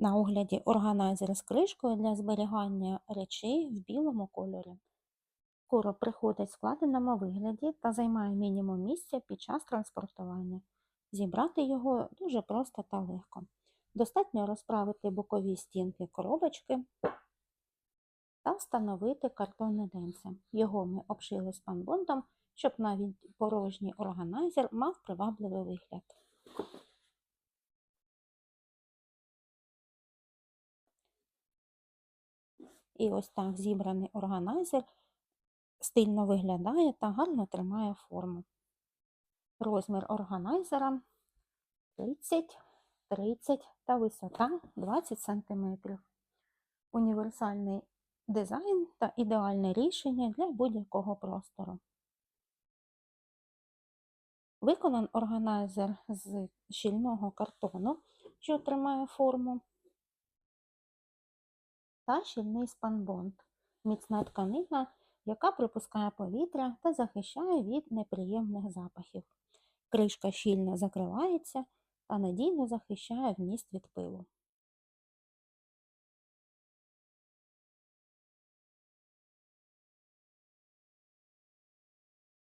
На огляді органайзер з кришкою для зберігання речей в білому кольорі. Короб приходить в складеному вигляді та займає мінімум місця під час транспортування. Зібрати його дуже просто та легко. Достатньо розправити бокові стінки коробочки та встановити картонне денце. Його ми обшили спанбондом, щоб навіть порожній органайзер мав привабливий вигляд. І ось так зібраний органайзер стильно виглядає та гарно тримає форму. Розмір органайзера 30, 30 та висота 20 см. Універсальний дизайн та ідеальне рішення для будь-якого простору. Виконан органайзер з щільного картону, що тримає форму, та щільний спанбонд – міцна тканина, яка пропускає повітря та захищає від неприємних запахів. Кришка щільно закривається та надійно захищає вміст від пилу.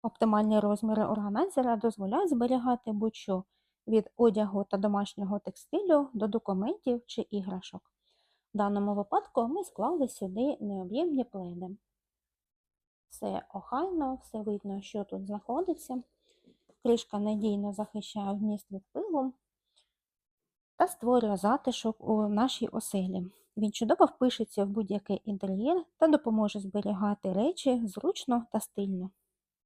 Оптимальні розміри органайзера дозволяють зберігати будь-що від одягу та домашнього текстилю до документів чи іграшок. В даному випадку ми склали сюди необ'ємні пледи. Все охайно, все видно, що тут знаходиться. Кришка надійно захищає вміст від пилу та створює затишок у нашій оселі. Він чудово впишеться в будь-який інтер'єр та допоможе зберігати речі зручно та стильно.